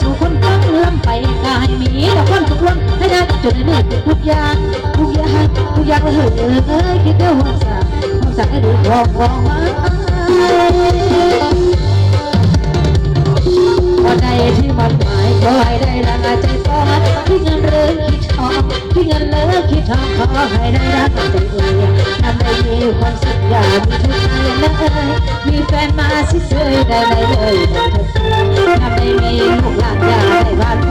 สู่เจ้าสู่คนฟังลำไปกายมีแต่คนทุกคนให้ได้จนในี้ทุกอย่างทุกอย่างทุกอย่างเลยเอ้ยคิดเดียวหัวสั่งหัวสั่งให้ดูของของมาพอ ใดที่มันหมายก็ให้ได้ละลาใจฟ้าที่เงินเรือคิดทองที่เงินเลือคิดทองขอให้ได้รักใจเอ่ยทำได้มีความสุขอย่ามีทุกข์เลยมีแฟนมาสิเฉยได้ไหมเลยทำได้มีลูกหลานอย่าได้บ้าน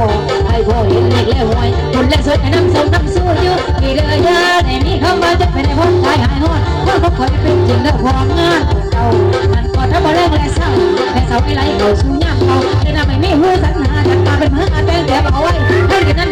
ตายพ่อไอ้พ่อเห็นเล็กแล้วหวยคนเล็กสวยไอ้น้ำส้มน้ำสู้อยู่มีเรือยาได้มีเขามาจะเป็นไอ้องตายหายหอดพ่อเขาคอยเป็นจริงแล้วความงานเก่ามันก่อนถ้าบ่แรงแรงเศร้าแต่เศร้าไอ้ไรเขาสู้ยามเขาแต่น่าไม่มีหัวสัญหาจัดมาเป็นเมื่ออาแป้งแต่เอาไว้ให้กันนั้น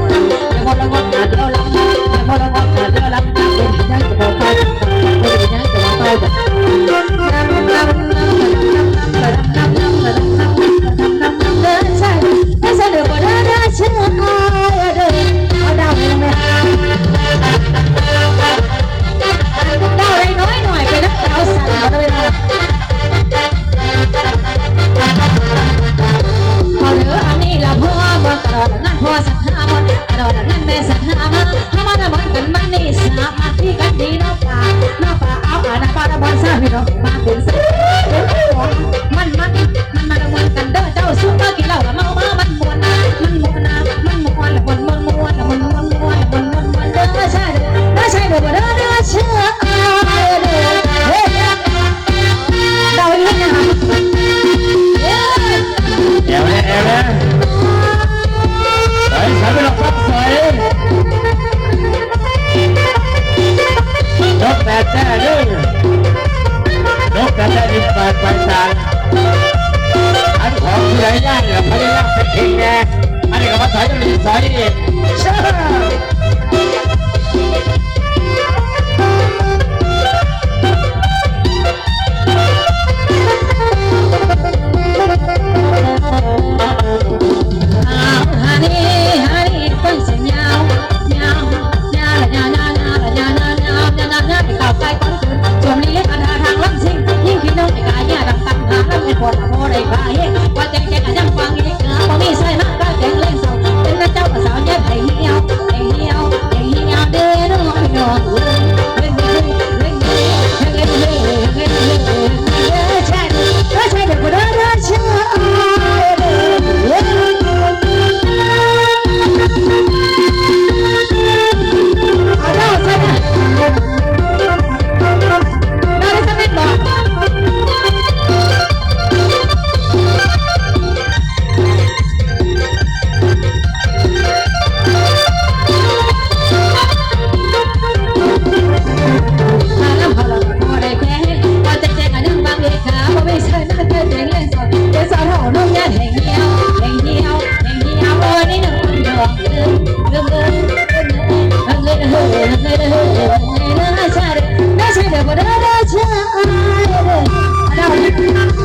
คนละคนเดียวลำ หน้าป่าเอาป่าหน้าป่าตะบอนซ่าพี่น้องมาเป็นเส้นมันมันมันมาตนบอนกันเด้อเจ้าซุปเปอร์กินเหล้ากับเมา อันของคือไรญาติเนี่ยพยายามเป็นเองแน่อันนี้ก็มาสายจะมีสายนี่เอง Thank you.